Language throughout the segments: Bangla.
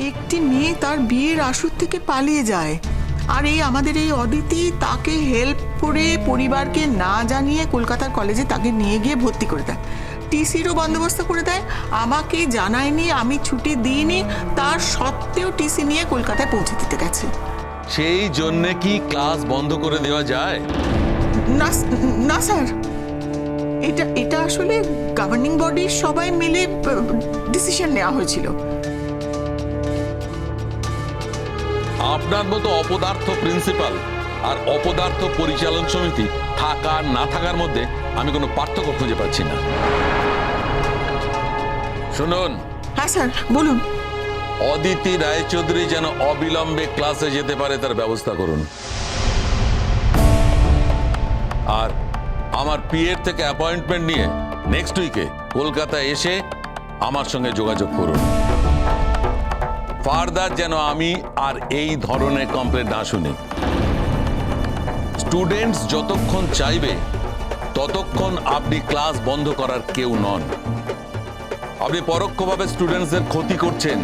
একটি মেয়ে তার বিয়ের আসর থেকে পালিয়ে যায়। আর এই আমাদের এই অদিতি তাকে হেল্প করে পরিবারকে না জানিয়ে কলকাতার কলেজে তাকে নিয়ে গিয়ে ভর্তি করে দেয়। টিসিরও বন্দোবস্ত করে দেয়। আমাকে জানায়নি আমি ছুটি দিইনি। তার সত্ত্বেও টিসি নিয়ে কলকাতায় পৌঁছে দিতে গেছে। সেই জন্য কি ক্লাস বন্ধ করে দেওয়া যায়? না না স্যার। এটা এটা আসলে গভর্নিং বডির সবাই মিলে ডিসিশন নেওয়া হয়েছিল। আপনার মতো অপদার্থ প্রিন্সিপাল আর অপদার্থ পরিচালন সমিতি থাকা না থাকার মধ্যে আমি কোনো পার্থক্য খুঁজে পাচ্ছি না। শুনুন। হ্যাঁ স্যার বলুন। অদিতি রায়চৌধুরী যেন অবিলম্বে ক্লাসে যেতে পারে তার ব্যবস্থা করুন। আর আমার পিএর থেকে অ্যাপয়েন্টমেন্ট নিয়ে নেক্সট উইকে কলকাতা এসে আমার সঙ্গে যোগাযোগ করুন। ফার্দার যেন আমি আর এই ধরনের কমপ্লেন না শুনি। স্টুডেন্টস যতক্ষণ চাইবে, ততক্ষণ আপনি ক্লাস বন্ধ করার কেউ নন। আপনি পরোক্ষভাবে স্টুডেন্টসদের ক্ষতি করছেন।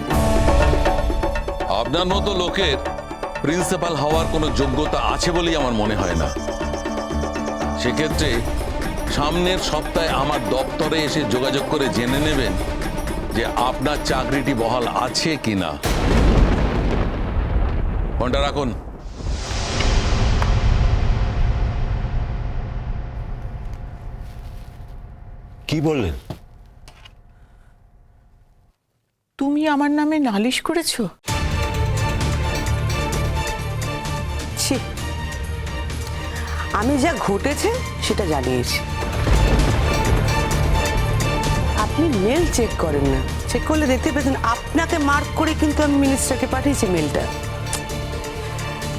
আপনার মতো লোকের প্রিন্সিপাল হওয়ার কোনো যোগ্যতা আছে বলেই আমার মনে হয় না। সেক্ষেত্রে সামনের সপ্তাহে আমার দপ্তরে এসে যোগাযোগ করে জেনে নেবেন যে আপনার চাকরিটি বহাল আছে কিনা। ফোনটা রাখুন। কি বললেন? তুমি আমার নামে নালিশ করেছ? ছি। আমি যা ঘটেছে সেটা জানিয়েছি। আপনি মেল চেক করেন না। চেক করলে দেখতে পেতেন আপনাকে মার্ক করে কিন্তু আমি মিনিস্টারকে পাঠিয়েছি মেলটা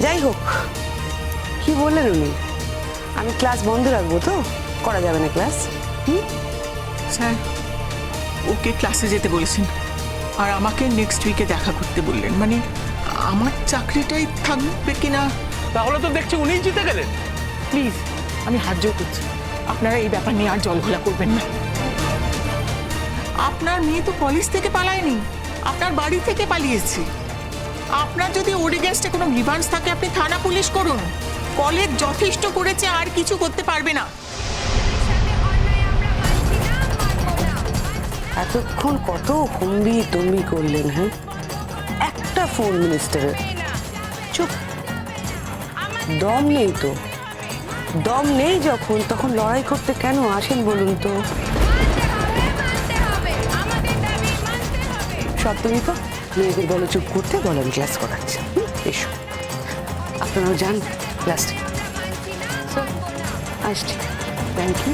যাই হোক কি বললেন উনি? আমি ক্লাস বন্ধ রাখব তো? করা যাবে না ক্লাস স্যার ওকে ক্লাসে যেতে বলেছেন। আর আমাকে নেক্সট উইকে দেখা করতে বললেন। মানে আমার চাকরিটাই থাকবে কিনা? তাহলে তো দেখছি উনিই জিতে গেলেন। প্লিজ আমি হাত জোর করছি। আপনারা এই ব্যাপার নিয়ে আর জলঘোলা করবেন না। আপনার মেয়ে তো কলেজ থেকে পালায়নি। আপনার বাড়ি থেকে পালিয়েছে। আপনার যদি ওর এগেনস্টে কোনো গ্রিভান্স থাকে, আপনি থানা পুলিশ করুন। কলেজ যথেষ্ট করেছে, আর কিছু করতে পারবে না। এতক্ষণ কত হুম্বি তুম্বি করলেন হ্যাঁ? একটা ফোন মিনিস্টারের চুপ। দম নেই তো। দম নেই যখন, তখন লড়াই করতে কেন আসেন বলুন তো? সপ্তমী তো? মেয়েদের বলো চুপ করতে বলো আমি ক্লাস করাচ্ছি। এসো। আপনারাও যান ক্লাস আসছি। Thank you